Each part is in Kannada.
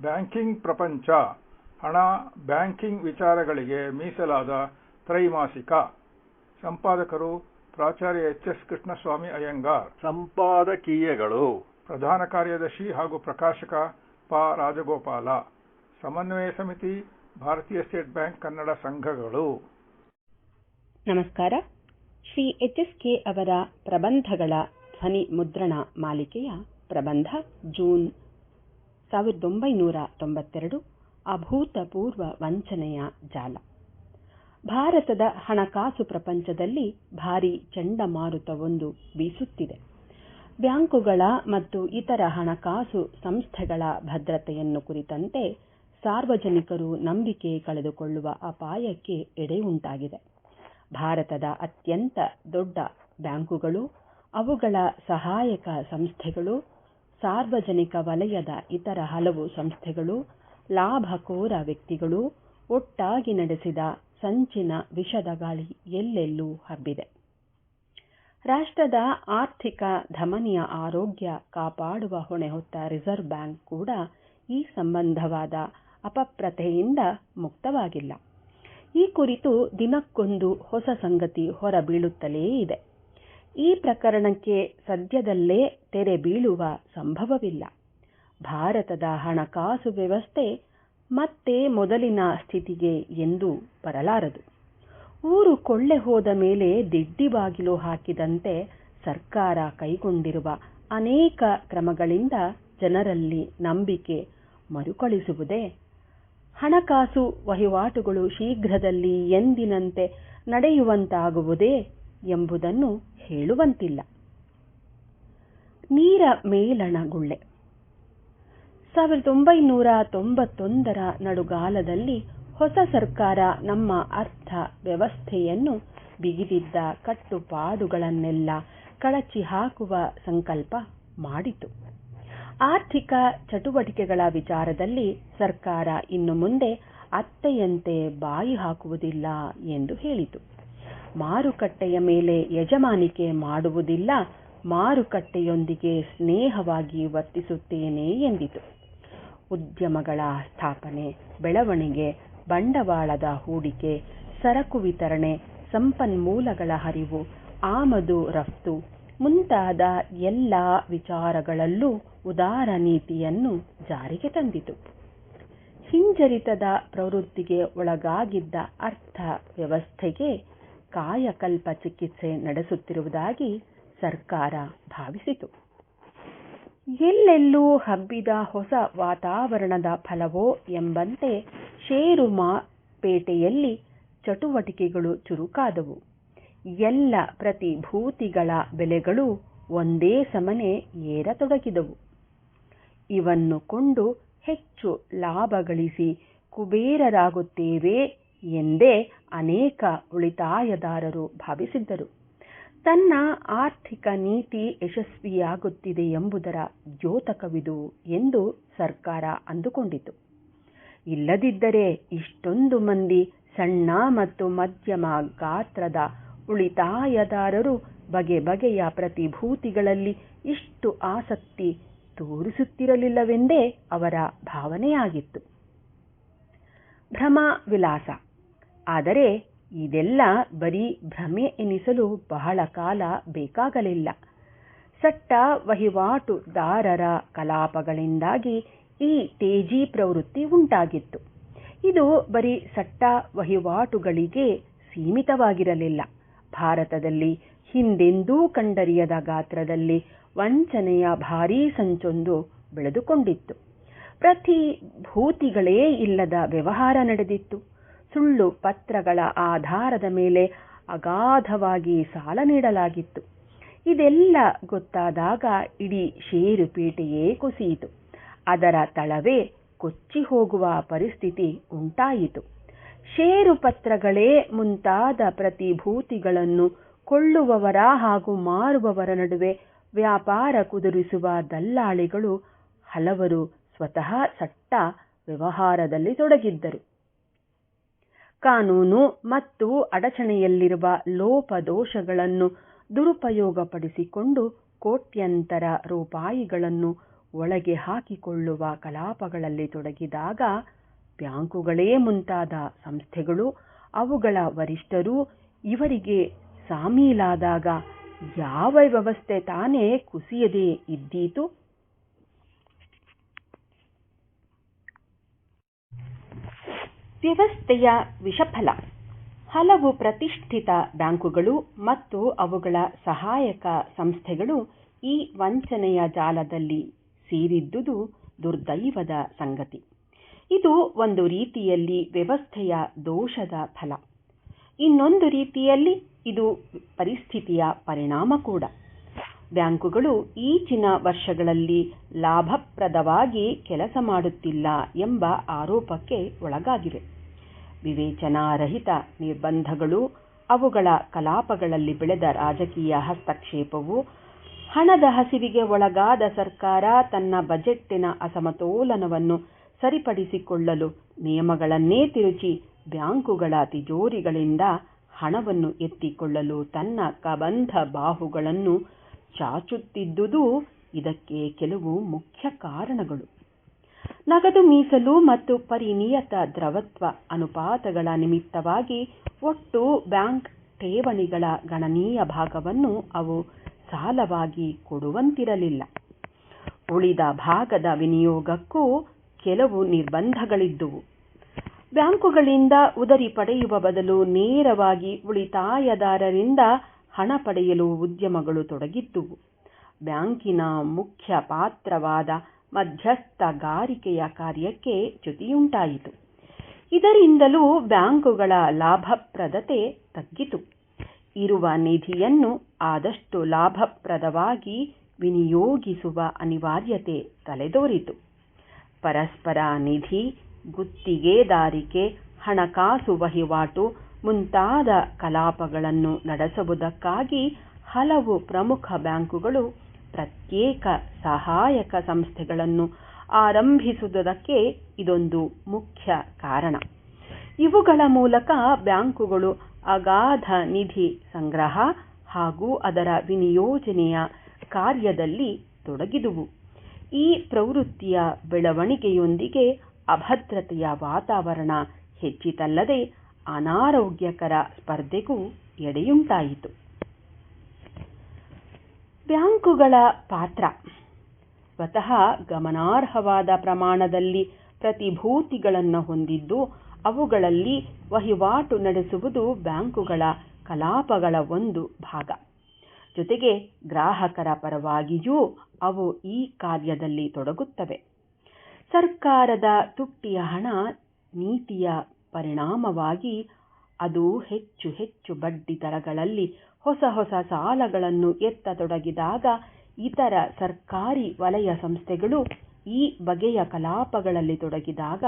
ಬ್ಯಾಂಕಿಂಗ್ ಪ್ರಪಂಚ. ಹಣ ಬ್ಯಾಂಕಿಂಗ್ ವಿಚಾರಗಳಿಗೆ ಮೀಸಲಾದ ತ್ರೈಮಾಸಿಕ. ಸಂಪಾದಕರು ಪ್ರಾಚಾರ್ಯ ಎಚ್ ಎಸ್ ಕೃಷ್ಣಸ್ವಾಮಿ ಅಯ್ಯಂಗಾರ್. ಸಂಪಾದಕೀಯಗಳು. ಪ್ರಧಾನ ಕಾರ್ಯದರ್ಶಿ ಹಾಗೂ ಪ್ರಕಾಶಕ ಪ ರಾಜಗೋಪಾಲ. ಸಮನ್ವಯ ಸಮಿತಿ ಭಾರತೀಯ ಸ್ಟೇಟ್ ಬ್ಯಾಂಕ್ ಕನ್ನಡ ಸಂಘಗಳು. ನಮಸ್ಕಾರ. ಶ್ರೀ ಎಚ್ ಎಸ್ ಕೆ ಅವರ ಪ್ರಬಂಧಗಳ ಧ್ವನಿ ಮುದ್ರಣ ಮಾಲಿಕೆಯ ಪ್ರಬಂಧ ಜೂನ್ ಸಾವಿರದ ಒಂಬೈನೂರ ತೊಂಬತ್ತೆರಡು ಅಭೂತಪೂರ್ವ ವಂಚನೆಯ ಜಾಲ. ಭಾರತದ ಹಣಕಾಸು ಪ್ರಪಂಚದಲ್ಲಿ ಭಾರೀ ಚಂಡಮಾರುತವೊಂದು ಬೀಸುತ್ತಿದೆ. ಬ್ಯಾಂಕುಗಳ ಮತ್ತು ಇತರ ಹಣಕಾಸು ಸಂಸ್ಥೆಗಳ ಭದ್ರತೆಯನ್ನು ಕುರಿತಂತೆ ಸಾರ್ವಜನಿಕರು ನಂಬಿಕೆ ಕಳೆದುಕೊಳ್ಳುವ ಅಪಾಯಕ್ಕೆ ಎಡೆಯುಂಟಾಗಿದೆ ಭಾರತದ ಅತ್ಯಂತ ದೊಡ್ಡ ಬ್ಯಾಂಕುಗಳು, ಅವುಗಳ ಸಹಾಯಕ ಸಂಸ್ಥೆಗಳು ಸಾರ್ವಜನಿಕ ವಲಯದ ಇತರ ಹಲವು ಸಂಸ್ಥೆಗಳು, ಲಾಭಕೋರ ವ್ಯಕ್ತಿಗಳು ಒಟ್ಟಾಗಿ ನಡೆಸಿದ ಸಂಚಿನ ವಿಷದ ಗಾಳಿ ಎಲ್ಲೆಲ್ಲೂ ಹಬ್ಬಿದೆ. ರಾಷ್ಟ್ರದ ಆರ್ಥಿಕ ಧಮನಿಯ ಆರೋಗ್ಯ ಕಾಪಾಡುವ ಹೊಣೆ ಹೊತ್ತ ರಿಸರ್ವ್ ಬ್ಯಾಂಕ್ ಕೂಡ ಈ ಸಂಬಂಧವಾದ ಅಪಪ್ರತೆಯಿಂದ ಮುಕ್ತವಾಗಿಲ್ಲ. ಈ ಕುರಿತು ದಿನಕ್ಕೊಂದು ಹೊಸ ಸಂಗತಿ ಹೊರಬೀಳುತ್ತಲೇ ಇದೆ. ಈ ಪ್ರಕರಣಕ್ಕೆ ಸದ್ಯದಲ್ಲೇ ತೆರೆ ಬೀಳುವ ಸಂಭವವಿಲ್ಲ. ಭಾರತದ ಹಣಕಾಸು ವ್ಯವಸ್ಥೆ ಮತ್ತೆ ಮೊದಲಿನ ಸ್ಥಿತಿಗೆ ಎಂದು ಬರಲಾರದು. ಊರು ಕೊಳ್ಳೆ ಹೋದ ಮೇಲೆ ದಿಡ್ಡಿ ಬಾಗಿಲು ಹಾಕಿದಂತೆ ಸರ್ಕಾರ ಕೈಗೊಂಡಿರುವ ಅನೇಕ ಕ್ರಮಗಳಿಂದ ಜನರಲ್ಲಿ ನಂಬಿಕೆ ಮರುಕಳಿಸುವುದೇ. ಹಣಕಾಸು ವಹಿವಾಟುಗಳು ಶೀಘ್ರದಲ್ಲಿ ಎಂದಿನಂತೆ ನಡೆಯುವಂತಾಗುವುದೇ ಎಂಬುದನ್ನು ಹೇಳುವಂತಿಲ್ಲ. ನೀರ ಮೇಲಣಗುಳ್ಳೆ. ಸಾವಿರದ ಒಂಬೈನೂರ ತೊಂಬತ್ತೊಂದರ ನಡುಗಾಲದಲ್ಲಿ ಹೊಸ ಸರ್ಕಾರ ನಮ್ಮ ಅರ್ಥ ವ್ಯವಸ್ಥೆಯನ್ನು ಬಿಗಿದಿದ್ದ ಕಟ್ಟುಪಾಡುಗಳನ್ನೆಲ್ಲ ಕಳಚಿ ಹಾಕುವ ಸಂಕಲ್ಪ ಮಾಡಿತು. ಆರ್ಥಿಕ ಚಟುವಟಿಕೆಗಳ ವಿಚಾರದಲ್ಲಿ ಸರ್ಕಾರ ಇನ್ನು ಮುಂದೆ ಅತ್ತೆಯಂತೆ ಬಾಯಿ ಹಾಕುವುದಿಲ್ಲ ಎಂದು ಹೇಳಿತು. ಮಾರುಕಟ್ಟೆಯ ಮೇಲೆ ಯಜಮಾನಿಕೆ ಮಾಡುವುದಿಲ್ಲ, ಮಾರುಕಟ್ಟೆಯೊಂದಿಗೆ ಸ್ನೇಹವಾಗಿ ವರ್ತಿಸುತ್ತೇನೆ ಎಂದಿತು. ಉದ್ಯಮಗಳ ಸ್ಥಾಪನೆ, ಬೆಳವಣಿಗೆ, ಬಂಡವಾಳದ ಹೂಡಿಕೆ, ಸರಕು ವಿತರಣೆ, ಸಂಪನ್ಮೂಲಗಳ ಹರಿವು, ಆಮದು ರಫ್ತು ಮುಂತಾದ ಎಲ್ಲ ವಿಚಾರಗಳಲ್ಲೂ ಉದಾರ ನೀತಿಯನ್ನು ಜಾರಿಗೆ ತಂದಿತು. ಹಿಂಜರಿತದ ಪ್ರವೃತ್ತಿಗೆ ಒಳಗಾಗಿದ್ದ ಅರ್ಥ ವ್ಯವಸ್ಥೆಗೆ ಕಾಯಕಲ್ಪ ಚಿಕಿತ್ಸೆ ನಡೆಸುತ್ತಿರುವುದಾಗಿ ಸರ್ಕಾರ ಭಾವಿಸಿತು. ಎಲ್ಲೆಲ್ಲೂ ಹಬ್ಬಿದ ಹೊಸ ವಾತಾವರಣದ ಫಲವೋ ಎಂಬಂತೆ ಷೇರು ಪೇಟೆಯಲ್ಲಿ ಚಟುವಟಿಕೆಗಳು ಚುರುಕಾದವು. ಎಲ್ಲ ಪ್ರತಿಭೂತಿಗಳ ಬೆಲೆಗಳು ಒಂದೇ ಸಮನೆ ಏರತೊಡಗಿದವು. ಇವನ್ನು ಕೊಂಡು ಹೆಚ್ಚು ಲಾಭ ಗಳಿಸಿ ಕುಬೇರರಾಗುತ್ತೇವೆ ಎಂದೇ ಅನೇಕ ಉಳಿತಾಯದಾರರು ಭಾವಿಸಿದ್ದರು. ತನ್ನ ಆರ್ಥಿಕ ನೀತಿ ಯಶಸ್ವಿಯಾಗುತ್ತಿದೆ ಎಂಬುದರ ದ್ಯೋತಕವಿದು ಎಂದು ಸರ್ಕಾರ ಅಂದುಕೊಂಡಿತು. ಇಲ್ಲದಿದ್ದರೆ ಇಷ್ಟೊಂದು ಮಂದಿ ಸಣ್ಣ ಮತ್ತು ಮಧ್ಯಮ ಗಾತ್ರದ ಉಳಿತಾಯದಾರರು ಬಗೆ ಬಗೆಯ ಪ್ರತಿಭೂತಿಗಳಲ್ಲಿ ಇಷ್ಟು ಆಸಕ್ತಿ ತೋರಿಸುತ್ತಿರಲಿಲ್ಲವೆಂದೇ ಅವರ ಭಾವನೆಯಾಗಿತ್ತು. ಭ್ರಮ ವಿಲಾಸ ಆದರೆ ಇದೆಲ್ಲ ಬರೀ ಭ್ರಮೆ ಎನಿಸಲು ಬಹಳ ಕಾಲ ಬೇಕಾಗಲಿಲ್ಲ. ಸಟ್ಟ ವಹಿವಾಟುದಾರರ ಕಲಾಪಗಳಿಂದಾಗಿ ಈ ತೇಜಿ ಪ್ರವೃತ್ತಿ ಉಂಟಾಗಿತ್ತು. ಇದು ಬರೀ ಸಟ್ಟ ವಹಿವಾಟುಗಳಿಗೆ ಸೀಮಿತವಾಗಿರಲಿಲ್ಲ. ಭಾರತದಲ್ಲಿ ಹಿಂದೆಂದೂ ಕಂಡರಿಯದ ಗಾತ್ರದಲ್ಲಿ ವಂಚನೆಯ ಭಾರೀ ಸಂಚೊಂದು ಬೆಳೆದುಕೊಂಡಿತ್ತು. ಪ್ರತಿ ಭೂತಿಗಳೇ ಇಲ್ಲದ ವ್ಯವಹಾರ ನಡೆದಿತ್ತು. ಸುಳ್ಳು ಪತ್ರಗಳ ಆಧಾರದ ಮೇಲೆ ಅಗಾಧವಾಗಿ ಸಾಲ ನೀಡಲಾಗಿತ್ತು. ಇದೆಲ್ಲ ಗೊತ್ತಾದಾಗ ಇಡೀ ಷೇರುಪೇಟೆಯೇ ಕುಸಿಯಿತು. ಅದರ ತಳವೇ ಕೊಚ್ಚಿ ಹೋಗುವ ಪರಿಸ್ಥಿತಿ ಉಂಟಾಯಿತು. ಷೇರು ಪತ್ರಗಳೇ ಮುಂತಾದ ಪ್ರತಿಭೂತಿಗಳನ್ನು ಕೊಳ್ಳುವವರ ಹಾಗೂ ಮಾರುವವರ ನಡುವೆ ವ್ಯಾಪಾರ ಕುದುರಿಸುವ ದಲ್ಲಾಳಿಗಳು ಹಲವರು ಸ್ವತಃ ಸಟ್ಟ ವ್ಯವಹಾರದಲ್ಲಿ ತೊಡಗಿದ್ದರು. ಕಾನೂನು ಮತ್ತು ಅಡಚಣೆಯಲ್ಲಿರುವ ಲೋಪದೋಷಗಳನ್ನು ದುರುಪಯೋಗಪಡಿಸಿಕೊಂಡು ಕೋಟ್ಯಂತರ ರೂಪಾಯಿಗಳನ್ನು ಒಳಗೆ ಹಾಕಿಕೊಳ್ಳುವ ಕಲಾಪಗಳಲ್ಲಿ ತೊಡಗಿದಾಗ ಬ್ಯಾಂಕುಗಳೇ ಮುಂತಾದ ಸಂಸ್ಥೆಗಳು, ಅವುಗಳ ವರಿಷ್ಠರು ಇವರಿಗೆ ಸಾಮೀಲಾದಾಗ ಯಾವ ವ್ಯವಸ್ಥೆ ತಾನೇ ಕುಸಿಯದೇ ಇದ್ದೀತು? ವ್ಯವಸ್ಥೆಯ ವಿಷಫಲ. ಹಲವು ಪ್ರತಿಷ್ಠಿತ ಬ್ಯಾಂಕುಗಳು ಮತ್ತು ಅವುಗಳ ಸಹಾಯಕ ಸಂಸ್ಥೆಗಳು ಈ ವಂಚನೆಯ ಜಾಲದಲ್ಲಿ ಸೇರಿದ್ದುದು ದುರ್ದೈವದ ಸಂಗತಿ. ಇದು ಒಂದು ರೀತಿಯಲ್ಲಿ ವ್ಯವಸ್ಥೆಯ ದೋಷದ ಫಲ. ಇನ್ನೊಂದು ರೀತಿಯಲ್ಲಿ ಇದು ಪರಿಸ್ಥಿತಿಯ ಪರಿಣಾಮ ಕೂಡ. ಬ್ಯಾಂಕುಗಳು ಈಚಿನ ವರ್ಷಗಳಲ್ಲಿ ಲಾಭಪ್ರದವಾಗಿ ಕೆಲಸ ಮಾಡುತ್ತಿಲ್ಲ ಎಂಬ ಆರೋಪಕ್ಕೆ ಒಳಗಾಗಿವೆ. ವಿವೇಚನಾರಹಿತ ನಿರ್ಬಂಧಗಳು, ಅವುಗಳ ಕಲಾಪಗಳಲ್ಲಿ ಬೆಳೆದ ರಾಜಕೀಯ ಹಸ್ತಕ್ಷೇಪವು, ಹಣದ ಹಸಿವಿಗೆ ಒಳಗಾದ ಸರ್ಕಾರ ತನ್ನ ಬಜೆಟ್ಟಿನ ಅಸಮತೋಲನವನ್ನು ಸರಿಪಡಿಸಿಕೊಳ್ಳಲು ನಿಯಮಗಳನ್ನೇ ತಿರುಚಿ ಬ್ಯಾಂಕುಗಳ ತಿಜೋರಿಗಳಿಂದ ಹಣವನ್ನು ಎತ್ತಿಕೊಳ್ಳಲು ತನ್ನ ಕಬಂಧ ಬಾಹುಗಳನ್ನು ಚಾಚುತ್ತಿದ್ದುದು ಇದಕ್ಕೆ ಕೆಲವು ಮುಖ್ಯ ಕಾರಣಗಳು. ನಗದು ಮೀಸಲು ಮತ್ತು ಪರಿನಿಯತ ದ್ರವತ್ವ ಅನುಪಾತಗಳ ನಿಮಿತ್ತವಾಗಿ ಒಟ್ಟು ಬ್ಯಾಂಕ್ ಠೇವಣಿಗಳ ಗಣನೀಯ ಭಾಗವನ್ನು ಅವು ಸಾಲವಾಗಿ ಕೊಡುವಂತಿರಲಿಲ್ಲ. ಉಳಿದ ಭಾಗದ ವಿನಿಯೋಗಕ್ಕೂ ಕೆಲವು ನಿರ್ಬಂಧಗಳಿದ್ದುವು. ಬ್ಯಾಂಕುಗಳಿಂದ ಉದರಿ ಪಡೆಯುವ ಬದಲು ನೇರವಾಗಿ ಉಳಿತಾಯದಾರರಿಂದ ಹಣ ಪಡೆಯಲು ಉದ್ಯಮಗಳು ತೊಡಗಿದ್ದುವು. ಬ್ಯಾಂಕಿನ ಮುಖ್ಯ ಪಾತ್ರವಾದ ಮಧ್ಯಸ್ಥಗಾರಿಕೆಯ ಕಾರ್ಯಕ್ಕೆ ಚ್ಯುತಿಯುಂಟಾಯಿತು. ಇದರಿಂದಲೂ ಬ್ಯಾಂಕುಗಳ ಲಾಭಪ್ರದತೆ ತಗ್ಗಿತು. ಇರುವ ನಿಧಿಯನ್ನು ಆದಷ್ಟು ಲಾಭಪ್ರದವಾಗಿ ವಿನಿಯೋಗಿಸುವ ಅನಿವಾರ್ಯತೆ ತಲೆದೋರಿತು. ಪರಸ್ಪರ ನಿಧಿ, ಗುತ್ತಿಗೆದಾರಿಕೆ, ಹಣಕಾಸು ವಹಿವಾಟು ಮುಂತಾದ ಕಲಾಪಗಳನ್ನು ನಡೆಸುವುದಕ್ಕಾಗಿ ಹಲವು ಪ್ರಮುಖ ಬ್ಯಾಂಕುಗಳು ಪ್ರತ್ಯೇಕ ಸಹಾಯಕ ಸಂಸ್ಥೆಗಳನ್ನು ಆರಂಭಿಸುವುದಕ್ಕೆ ಇದೊಂದು ಮುಖ್ಯ ಕಾರಣ. ಇವುಗಳ ಮೂಲಕ ಬ್ಯಾಂಕುಗಳು ಅಗಾಧ ನಿಧಿ ಸಂಗ್ರಹ ಹಾಗೂ ಅದರ ವಿನಿಯೋಜನೆಯ ಕಾರ್ಯದಲ್ಲಿ ತೊಡಗಿದುವು. ಈ ಪ್ರವೃತ್ತಿಯ ಬೆಳವಣಿಗೆಯೊಂದಿಗೆ ಅಭದ್ರತೆಯ ವಾತಾವರಣ ಹೆಚ್ಚಿತಲ್ಲದೆ ಅನಾರೋಗ್ಯಕರ ಸ್ಪರ್ಧೆಗೂ ಎಡೆಯುಂಟಾಯಿತು. ಬ್ಯಾಂಕುಗಳ ಪಾತ್ರ. ಸ್ವತಃ ಗಮನಾರ್ಹವಾದ ಪ್ರಮಾಣದಲ್ಲಿ ಪ್ರತಿಭೂತಿಗಳನ್ನು ಹೊಂದಿದ್ದು, ಅವುಗಳಲ್ಲಿ ವಹಿವಾಟು ನಡೆಸುವುದು ಬ್ಯಾಂಕುಗಳ ಕಲಾಪಗಳ ಒಂದು ಭಾಗ. ಜೊತೆಗೆ ಗ್ರಾಹಕರ ಪರವಾಗಿಯೂ ಅವು ಈ ಕಾರ್ಯದಲ್ಲಿ ತೊಡಗುತ್ತವೆ. ಸರ್ಕಾರದ ತುಟ್ಟಿಯ ಹಣ ನೀತಿಯ ಪರಿಣಾಮವಾಗಿ ಅದು ಹೆಚ್ಚು ಹೆಚ್ಚು ಬಡ್ಡಿ ದರಗಳಲ್ಲಿ ಹೊಸ ಹೊಸ ಸಾಲಗಳನ್ನು ಎತ್ತತೊಡಗಿದಾಗ ಇತರ ಸರ್ಕಾರಿ ವಲಯ ಸಂಸ್ಥೆಗಳು ಈ ಬಗೆಯ ಕಲಾಪಗಳಲ್ಲಿ ತೊಡಗಿದಾಗ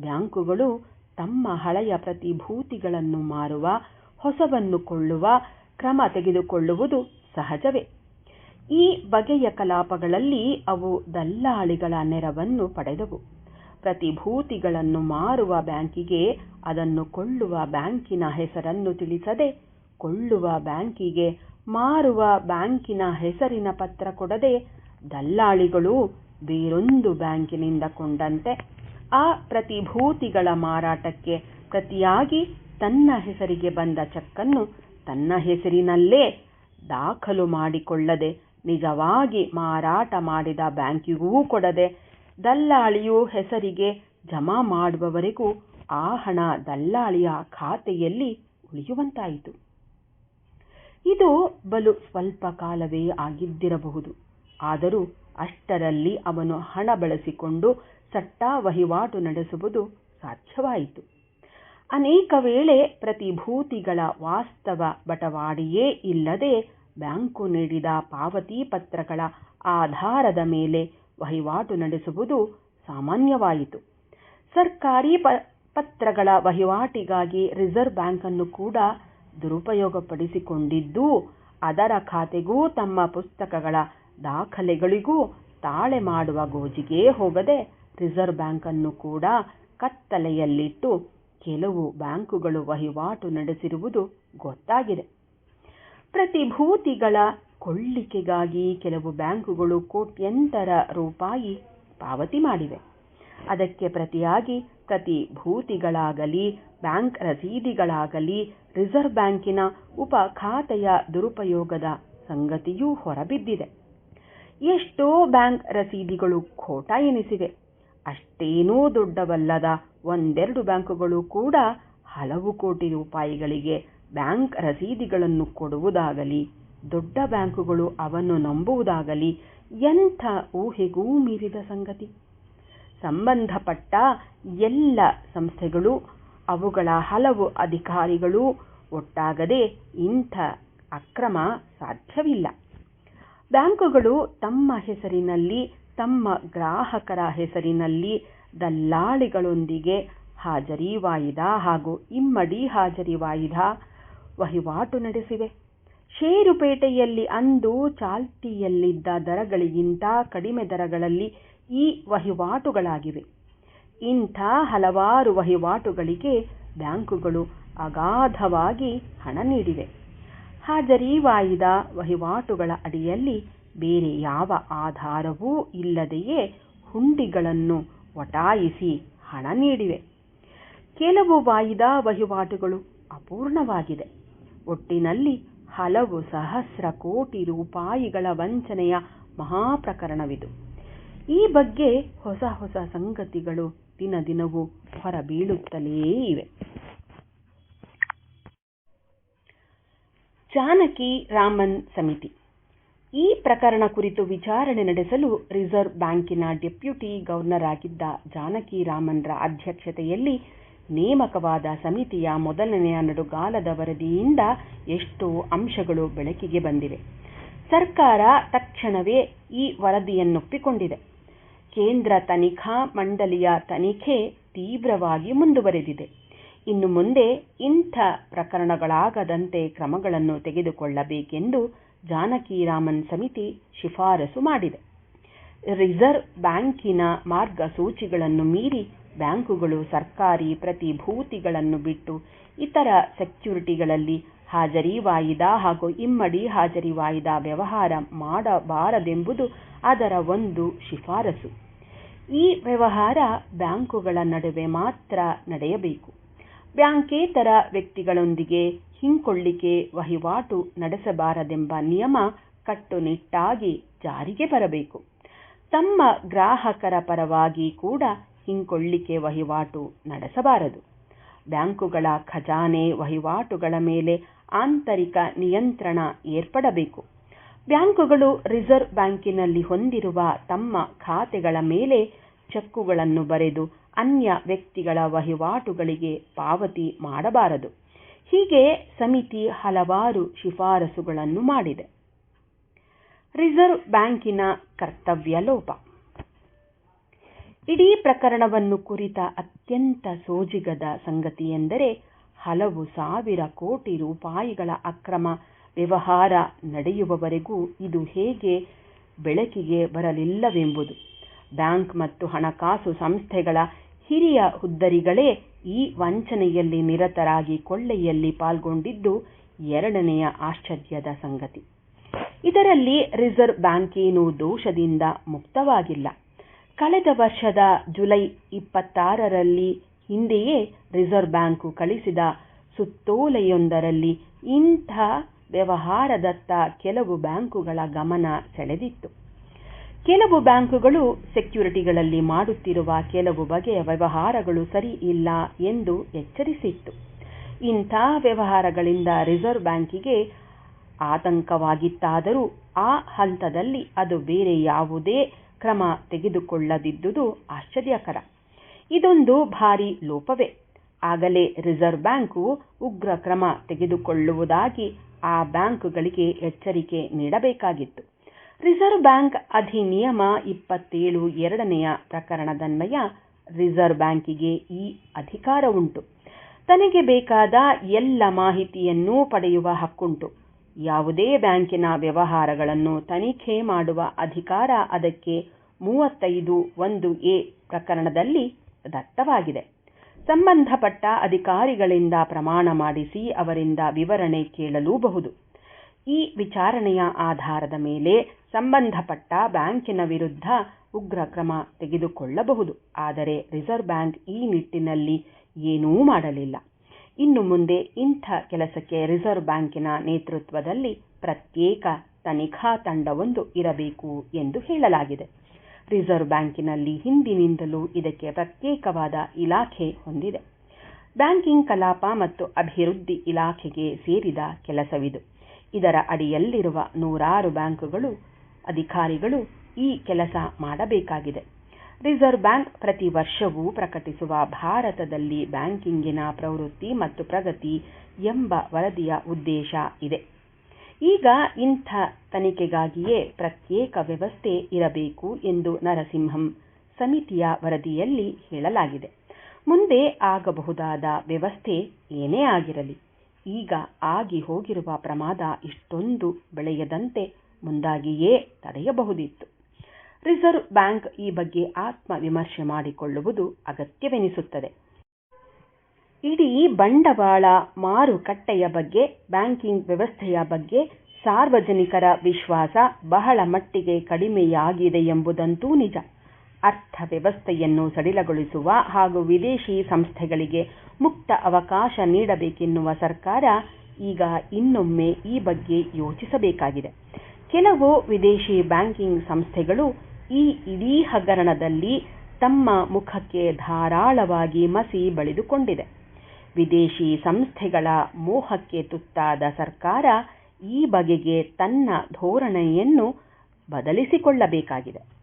ಬ್ಯಾಂಕುಗಳು ತಮ್ಮ ಹಳೆಯ ಪ್ರತಿಭೂತಿಗಳನ್ನು ಮಾರುವ, ಹೊಸವನ್ನು ಕೊಳ್ಳುವ, ಕ್ರಮ ತೆಗೆದುಕೊಳ್ಳುವುದು ಸಹಜವೇ. ಈ ಬಗೆಯ ಕಲಾಪಗಳಲ್ಲಿ ಅವು ದಲ್ಲಾಳಿಗಳ ನೆರವನ್ನು ಪಡೆದವು. ಪ್ರತಿಭೂತಿಗಳನ್ನು ಮಾರುವ ಬ್ಯಾಂಕಿಗೆ ಅದನ್ನು ಕೊಳ್ಳುವ ಬ್ಯಾಂಕಿನ ಹೆಸರನ್ನು ತಿಳಿಸದೆ ಕೊಳ್ಳುವ ಬ್ಯಾಂಕಿಗೆ ಮಾರುವ ಬ್ಯಾಂಕಿನ ಹೆಸರಿನ ಪತ್ರ ಕೊಡದೆ ದಲ್ಲಾಳಿಗಳು ಬೇರೊಂದು ಬ್ಯಾಂಕಿನಿಂದ ಕೊಂಡಂತೆ ಆ ಪ್ರತಿಭೂತಿಗಳ ಮಾರಾಟಕ್ಕೆ ಪ್ರತಿಯಾಗಿ ತನ್ನ ಹೆಸರಿಗೆ ಬಂದ ಚೆಕ್ಕನ್ನು ತನ್ನ ಹೆಸರಿನಲ್ಲೇ ದಾಖಲು ಮಾಡಿಕೊಳ್ಳದೆ ನಿಜವಾಗಿ ಮಾರಾಟ ಮಾಡಿದ ಬ್ಯಾಂಕಿಗೂ ಕೊಡದೆ ದಲ್ಲಾಳಿಯು ಹೆಸರಿಗೆ ಜಮಾ ಮಾಡುವವರೆಗೂ ಆ ಹಣ ದಲ್ಲಾಳಿಯ ಖಾತೆಯಲ್ಲಿ ಉಳಿಯುವಂತಾಯಿತು. ಇದು ಬಲು ಸ್ವಲ್ಪ ಕಾಲವೇ ಆಗಿದ್ದಿರಬಹುದು. ಆದರೂ ಅಷ್ಟರಲ್ಲಿ ಅವನು ಹಣ ಬಳಸಿಕೊಂಡು ಸಟ್ಟಾ ವಹಿವಾಟು ನಡೆಸುವುದು ಸಾಧ್ಯವಾಯಿತು. ಅನೇಕ ವೇಳೆ ಪ್ರತಿಭೂತಿಗಳ ವಾಸ್ತವ ಬಟವಾಡಿಯೇ ಇಲ್ಲದೆ ಬ್ಯಾಂಕು ನೀಡಿದ ಪಾವತಿ ಪತ್ರಗಳ ಆಧಾರದ ಮೇಲೆ ವಹಿವಾಟು ನಡೆಸುವುದು ಸಾಮಾನ್ಯವಾಯಿತು. ಸರ್ಕಾರಿ ಪತ್ರಗಳ ವಹಿವಾಟಿಗಾಗಿ ರಿಸರ್ವ್ ಬ್ಯಾಂಕನ್ನು ಕೂಡ ದುರುಪಯೋಗಪಡಿಸಿಕೊಂಡಿದ್ದು, ಅದರ ಖಾತೆಗೂ ತಮ್ಮ ಪುಸ್ತಕಗಳ ದಾಖಲೆಗಳಿಗೂ ತಾಳೆ ಮಾಡುವ ಗೋಜಿಗೆ ಹೋಗದೆ ರಿಸರ್ವ್ ಬ್ಯಾಂಕನ್ನು ಕೂಡ ಕತ್ತಲೆಯಲ್ಲಿಟ್ಟು ಕೆಲವು ಬ್ಯಾಂಕುಗಳು ವಹಿವಾಟು ನಡೆಸಿರುವುದು ಗೊತ್ತಾಗಿದೆ. ಪ್ರತಿಭೂತಿಗಳ ಕೊಳ್ಳಿಕೆಗಾಗಿ ಕೆಲವು ಬ್ಯಾಂಕುಗಳು ಕೋಟ್ಯಂತರ ರೂಪಾಯಿ ಪಾವತಿ ಮಾಡಿವೆ. ಅದಕ್ಕೆ ಪ್ರತಿಯಾಗಿ ಪ್ರತಿಭೂತಿಗಳಾಗಲಿ ಬ್ಯಾಂಕ್ ರಸೀದಿಗಳಾಗಲಿ, ರಿಸರ್ವ್ ಬ್ಯಾಂಕಿನ ಉಪ ಖಾತೆಯ ದುರುಪಯೋಗದ ಸಂಗತಿಯೂ ಹೊರಬಿದ್ದಿದೆ. ಎಷ್ಟೋ ಬ್ಯಾಂಕ್ ರಸೀದಿಗಳು ಖೋಟ ಎನಿಸಿವೆ. ಅಷ್ಟೇನೂ ದೊಡ್ಡವಲ್ಲದ ಒಂದೆರಡು ಬ್ಯಾಂಕುಗಳು ಕೂಡ ಹಲವು ಕೋಟಿ ರೂಪಾಯಿಗಳಿಗೆ ಬ್ಯಾಂಕ್ ರಸೀದಿಗಳನ್ನು ಕೊಡುವುದಾಗಲಿ ದೊಡ್ಡ ಬ್ಯಾಂಕುಗಳು ಅವನ್ನು ನಂಬುವುದಾಗಲಿ ಎಂಥ ಊಹೆಗೂ ಮೀರಿದ ಸಂಗತಿ. ಸಂಬಂಧಪಟ್ಟ ಎಲ್ಲ ಸಂಸ್ಥೆಗಳು, ಅವುಗಳ ಹಲವು ಅಧಿಕಾರಿಗಳು ಒಟ್ಟಾಗದೆ ಇಂಥ ಅಕ್ರಮ ಸಾಧ್ಯವಿಲ್ಲ. ಬ್ಯಾಂಕುಗಳು ತಮ್ಮ ಹೆಸರಿನಲ್ಲಿ, ತಮ್ಮ ಗ್ರಾಹಕರ ಹೆಸರಿನಲ್ಲಿ ದಲ್ಲಾಳಿಗಳೊಂದಿಗೆ ಹಾಜರಿ ವಾಯಿದಾ ಹಾಗೂ ಇಮ್ಮಡಿ ಹಾಜರಿ ವಾಯಿದಾ ವಹಿವಾಟು ನಡೆಸಿವೆ. ಷೇರುಪೇಟೆಯಲ್ಲಿ ಅಂದು ಚಾಲ್ತಿಯಲ್ಲಿದ್ದ ದರಗಳಿಗಿಂತ ಕಡಿಮೆ ದರಗಳಲ್ಲಿ ಈ ವಹಿವಾಟುಗಳಾಗಿವೆ. ಇಂಥ ಹಲವಾರು ವಹಿವಾಟುಗಳಿಗೆ ಬ್ಯಾಂಕುಗಳು ಅಗಾಧವಾಗಿ ಹಣ ನೀಡಿವೆ. ಹಾಜರಿ ವಾಯಿದ ವಹಿವಾಟುಗಳ ಅಡಿಯಲ್ಲಿ ಬೇರೆ ಯಾವ ಆಧಾರವೂ ಇಲ್ಲದೆಯೇ ಹುಂಡಿಗಳನ್ನು ಒಟಾಯಿಸಿ ಹಣ ನೀಡಿವೆ. ಕೆಲವು ವಾಯಿದಾ ವಹಿವಾಟುಗಳು ಅಪೂರ್ಣವಾಗಿದೆ. ಒಟ್ಟಿನಲ್ಲಿ ಹಲವು ಸಹಸ್ರ ಕೋಟಿ ರೂಪಾಯಿಗಳ ವಂಚನೆಯ ಮಹಾಪ್ರಕರಣವಿದು. ಈ ಬಗ್ಗೆ ಹೊಸ ಹೊಸ ಸಂಗತಿಗಳು ದಿನ ದಿನವೂ ಹೊರಬೀಳುತ್ತಲೇ ಇವೆ. ಜಾನಕಿ ರಾಮನ್ ಸಮಿತಿ. ಈ ಪ್ರಕರಣ ಕುರಿತು ವಿಚಾರಣೆ ನಡೆಸಲು ರಿಸರ್ವ್ ಬ್ಯಾಂಕಿನ ಡೆಪ್ಯೂಟಿ ಗವರ್ನರ್ ಆಗಿದ್ದ ಜಾನಕಿ ರಾಮನ್ರ ಅಧ್ಯಕ್ಷತೆಯಲ್ಲಿ ನೇಮಕವಾದ ಸಮಿತಿಯ ಮೊದಲನೆಯ ನಡುಗಾಲದ ವರದಿಯಿಂದ ಎಷ್ಟೋ ಅಂಶಗಳು ಬೆಳಕಿಗೆ ಬಂದಿವೆ. ಸರ್ಕಾರ ತಕ್ಷಣವೇ ಈ ವರದಿಯನ್ನೊಪ್ಪಿಕೊಂಡಿದೆ. ಕೇಂದ್ರ ತನಿಖಾ ಮಂಡಳಿಯ ತನಿಖೆ ತೀವ್ರವಾಗಿ ಮುಂದುವರೆದಿದೆ. ಇನ್ನು ಮುಂದೆ ಇಂಥ ಪ್ರಕರಣಗಳಾಗದಂತೆ ಕ್ರಮಗಳನ್ನು ತೆಗೆದುಕೊಳ್ಳಬೇಕೆಂದು ಜಾನಕಿರಾಮನ್ ಸಮಿತಿ ಶಿಫಾರಸು ಮಾಡಿದೆ. ರಿಸರ್ವ್ ಬ್ಯಾಂಕಿನ ಮಾರ್ಗಸೂಚಿಗಳನ್ನು ಮೀರಿ ಬ್ಯಾಂಕುಗಳು ಸರ್ಕಾರಿ ಪ್ರತಿಭೂತಿಗಳನ್ನು ಬಿಟ್ಟು ಇತರ ಸೆಕ್ಯುರಿಟಿಗಳಲ್ಲಿ ಹಾಜರಿ ವಾಯಿದಾ ಹಾಗೂ ಇಮ್ಮಡಿ ಹಾಜರಿ ವಾಯಿದಾ ವ್ಯವಹಾರ ಮಾಡಬಾರದೆಂಬುದು ಅದರ ಒಂದು ಶಿಫಾರಸು. ಈ ವ್ಯವಹಾರ ಬ್ಯಾಂಕುಗಳ ನಡುವೆ ಮಾತ್ರ ನಡೆಯಬೇಕು. ಬ್ಯಾಂಕೇತರ ವ್ಯಕ್ತಿಗಳೊಂದಿಗೆ ಹಿಂಕೊಳ್ಳಿಕೆ, ವಹಿವಾಟು ನಡೆಸಬಾರದೆಂಬ ನಿಯಮ ಕಟ್ಟುನಿಟ್ಟಾಗಿ ಜಾರಿಗೆ ಬರಬೇಕು. ತಮ್ಮ ಗ್ರಾಹಕರ ಪರವಾಗಿ ಕೂಡ ಹಿಂಕೊಳ್ಳಿಕೆ ವಹಿವಾಟು ನಡೆಸಬಾರದು. ಬ್ಯಾಂಕುಗಳ ಖಜಾನೆ ವಹಿವಾಟುಗಳ ಮೇಲೆ ಆಂತರಿಕ ನಿಯಂತ್ರಣ ಏರ್ಪಡಬೇಕು. ಬ್ಯಾಂಕುಗಳು ರಿಸರ್ವ್ ಬ್ಯಾಂಕಿನಲ್ಲಿ ಹೊಂದಿರುವ ತಮ್ಮ ಖಾತೆಗಳ ಮೇಲೆ ಚೆಕ್ಕುಗಳನ್ನು ಬರೆದು ಅನ್ಯ ವ್ಯಕ್ತಿಗಳ ವಹಿವಾಟುಗಳಿಗೆ ಪಾವತಿ ಮಾಡಬಾರದು. ಹೀಗೆ ಸಮಿತಿ ಹಲವಾರು ಶಿಫಾರಸುಗಳನ್ನು ಮಾಡಿದೆ. ರಿಸರ್ವ್ ಬ್ಯಾಂಕಿನ ಕರ್ತವ್ಯ ಲೋಪ. ಇಡೀ ಪ್ರಕರಣವನ್ನು ಕುರಿತ ಅತ್ಯಂತ ಸೋಜಿಗದ ಸಂಗತಿಯೆಂದರೆ ಹಲವು ಸಾವಿರ ಕೋಟಿ ರೂಪಾಯಿಗಳ ಅಕ್ರಮ ವ್ಯವಹಾರ ನಡೆಯುವವರೆಗೂ ಇದು ಹೇಗೆ ಬೆಳಕಿಗೆ ಬರಲಿಲ್ಲವೆಂಬುದು. ಬ್ಯಾಂಕ್ ಮತ್ತು ಹಣಕಾಸು ಸಂಸ್ಥೆಗಳ ಹಿರಿಯ ಹುದ್ದರಿಗಳೇ ಈ ವಂಚನೆಯಲ್ಲಿ ನಿರತರಾಗಿ ಕೊಳ್ಳೆಯಲ್ಲಿ ಪಾಲ್ಗೊಂಡಿದ್ದು ಎರಡನೆಯ ಆಶ್ಚರ್ಯದ ಸಂಗತಿ. ಇದರಲ್ಲಿ ರಿಸರ್ವ್ ಬ್ಯಾಂಕೇನೂ ದೋಷದಿಂದ ಮುಕ್ತವಾಗಿಲ್ಲ. ಕಳೆದ ವರ್ಷದ ಜುಲೈ ಇಪ್ಪತ್ತಾರರಲ್ಲಿ ಹಿಂದೆಯೇ ರಿಸರ್ವ್ ಬ್ಯಾಂಕು ಕಳಿಸಿದ ಸುತ್ತೋಲೆಯೊಂದರಲ್ಲಿ ಇಂಥ ವ್ಯವಹಾರದತ್ತ ಕೆಲವು ಬ್ಯಾಂಕುಗಳ ಗಮನ ಸೆಳೆದಿತ್ತು. ಕೆಲವು ಬ್ಯಾಂಕುಗಳು ಸೆಕ್ಯುರಿಟಿಗಳಲ್ಲಿ ಮಾಡುತ್ತಿರುವ ಕೆಲವು ಬಗೆಯ ವ್ಯವಹಾರಗಳು ಸರಿ ಇಲ್ಲ ಎಂದು ಎಚ್ಚರಿಸಿತ್ತು. ಇಂಥ ವ್ಯವಹಾರಗಳಿಂದ ರಿಸರ್ವ್ ಬ್ಯಾಂಕಿಗೆ ಆತಂಕವಾಗಿತ್ತಾದರೂ ಆ ಹಂತದಲ್ಲಿ ಅದು ಬೇರೆ ಯಾವುದೇ ಕ್ರಮ ತೆಗೆದುಕೊಳ್ಳದಿದ್ದುದು ಆಶ್ಚರ್ಯಕರ. ಇದೊಂದು ಭಾರಿ ಲೋಪವೇ. ಆಗಲೇ ರಿಸರ್ವ್ ಬ್ಯಾಂಕು ಉಗ್ರ ಕ್ರಮ ತೆಗೆದುಕೊಳ್ಳುವುದಾಗಿ ಆ ಬ್ಯಾಂಕುಗಳಿಗೆ ಎಚ್ಚರಿಕೆ ನೀಡಬೇಕಾಗಿತ್ತು. ರಿಸರ್ವ್ ಬ್ಯಾಂಕ್ ಅಧಿನಿಯಮ ಇಪ್ಪತ್ತೇಳು ಎರಡನೆಯ ಪ್ರಕರಣದನ್ವಯ ರಿಸರ್ವ್ ಬ್ಯಾಂಕಿಗೆ ಈ ಅಧಿಕಾರ ಉಂಟು. ತನಗೆ ಬೇಕಾದ ಎಲ್ಲ ಮಾಹಿತಿಯನ್ನು ಪಡೆಯುವ ಹಕ್ಕುಂಟು. ಯಾವುದೇ ಬ್ಯಾಂಕಿನ ವ್ಯವಹಾರಗಳನ್ನು ತನಿಖೆ ಮಾಡುವ ಅಧಿಕಾರ ಅದಕ್ಕೆ ಮೂವತ್ತೈದು ಒಂದು ಎ ಪ್ರಕರಣದಲ್ಲಿ ದತ್ತವಾಗಿದೆ. ಸಂಬಂಧಪಟ್ಟ ಅಧಿಕಾರಿಗಳಿಂದ ಪ್ರಮಾಣ ಮಾಡಿಸಿ ಅವರಿಂದ ವಿವರಣೆ ಕೇಳಲೂಬಹುದು. ಈ ವಿಚಾರಣೆಯ ಆಧಾರದ ಮೇಲೆ ಸಂಬಂಧಪಟ್ಟ ಬ್ಯಾಂಕಿನ ವಿರುದ್ಧ ಉಗ್ರ ಕ್ರಮ ತೆಗೆದುಕೊಳ್ಳಬಹುದು. ಆದರೆ ರಿಸರ್ವ್ ಬ್ಯಾಂಕ್ ಈ ನಿಟ್ಟಿನಲ್ಲಿ ಏನೂ ಮಾಡಲಿಲ್ಲ. ಇನ್ನು ಮುಂದೆ ಇಂಥ ಕೆಲಸಕ್ಕೆ ರಿಸರ್ವ್ ಬ್ಯಾಂಕಿನ ನೇತೃತ್ವದಲ್ಲಿ ಪ್ರತ್ಯೇಕ ತನಿಖಾ ತಂಡವೊಂದು ಇರಬೇಕು ಎಂದು ಹೇಳಲಾಗಿದೆ. ರಿಸರ್ವ್ ಬ್ಯಾಂಕಿನಲ್ಲಿ ಹಿಂದಿನಿಂದಲೂ ಇದಕ್ಕೆ ಪ್ರತ್ಯೇಕವಾದ ಇಲಾಖೆ ಹೊಂದಿದೆ. ಬ್ಯಾಂಕಿಂಗ್ ಕಲಾಪ ಮತ್ತು ಅಭಿವೃದ್ಧಿ ಇಲಾಖೆಗೆ ಸೇರಿದ ಕೆಲಸವಿದು. ಇದರ ಅಡಿಯಲ್ಲಿರುವ ನೂರಾರು ಬ್ಯಾಂಕುಗಳು, ಅಧಿಕಾರಿಗಳು ಈ ಕೆಲಸ ಮಾಡಬೇಕಾಗಿದೆ. ರಿಸರ್ವ್ ಬ್ಯಾಂಕ್ ಪ್ರತಿ ವರ್ಷವೂ ಪ್ರಕಟಿಸುವ ಭಾರತದಲ್ಲಿ ಬ್ಯಾಂಕಿಂಗಿನ ಪ್ರವೃತ್ತಿ ಮತ್ತು ಪ್ರಗತಿ ಎಂಬ ವರದಿಯ ಉದ್ದೇಶ ಇದೆ. ಈಗ ಇಂಥ ತನಿಖೆಗಾಗಿಯೇ ಪ್ರತ್ಯೇಕ ವ್ಯವಸ್ಥೆ ಇರಬೇಕು ಎಂದು ನರಸಿಂಹಂ ಸಮಿತಿಯ ವರದಿಯಲ್ಲಿ ಹೇಳಲಾಗಿದೆ. ಮುಂದೆ ಆಗಬಹುದಾದ ವ್ಯವಸ್ಥೆ ಏನೇ ಆಗಿರಲಿ, ಈಗ ಆಗಿ ಹೋಗಿರುವ ಪ್ರಮಾದ ಇಷ್ಟೊಂದು ಬೆಳೆಯದಂತೆ ಮುಂದಾಗಿಯೇ ತಡೆಯಬಹುದಿತ್ತು. ರಿಸರ್ವ್ ಬ್ಯಾಂಕ್ ಈ ಬಗ್ಗೆ ಆತ್ಮ ವಿಮರ್ಶೆ ಮಾಡಿಕೊಳ್ಳುವುದು ಅಗತ್ಯವೆನಿಸುತ್ತದೆ. ಇಡೀ ಬಂಡವಾಳ ಮಾರುಕಟ್ಟೆಯ ಬಗ್ಗೆ, ಬ್ಯಾಂಕಿಂಗ್ ವ್ಯವಸ್ಥೆಯ ಬಗ್ಗೆ ಸಾರ್ವಜನಿಕರ ವಿಶ್ವಾಸ ಬಹಳ ಮಟ್ಟಿಗೆ ಕಡಿಮೆಯಾಗಿದೆ ಎಂಬುದಂತೂ ನಿಜ. ಅರ್ಥವ್ಯವಸ್ಥೆಯನ್ನು ಸಡಿಲಗೊಳಿಸುವ ಹಾಗೂ ವಿದೇಶಿ ಸಂಸ್ಥೆಗಳಿಗೆ ಮುಕ್ತ ಅವಕಾಶ ನೀಡಬೇಕೆನ್ನುವ ಸರ್ಕಾರ ಈಗ ಇನ್ನೊಮ್ಮೆ ಈ ಬಗ್ಗೆ ಯೋಚಿಸಬೇಕಾಗಿದೆ. ಕೆಲವು ವಿದೇಶಿ ಬ್ಯಾಂಕಿಂಗ್ ಸಂಸ್ಥೆಗಳು ಈ ಇಡೀ ಹಗರಣದಲ್ಲಿ ತಮ್ಮ ಮುಖಕ್ಕೆ ಧಾರಾಳವಾಗಿ ಮಸಿ ಬಳಿದುಕೊಂಡಿದೆ. ವಿದೇಶಿ ಸಂಸ್ಥೆಗಳ ಮೋಹಕ್ಕೆ ತುತ್ತಾದ ಸರ್ಕಾರ ಈ ಬಗೆಗೆ ತನ್ನ ಧೋರಣೆಯನ್ನು ಬದಲಿಸಿಕೊಳ್ಳಬೇಕಾಗಿದೆ.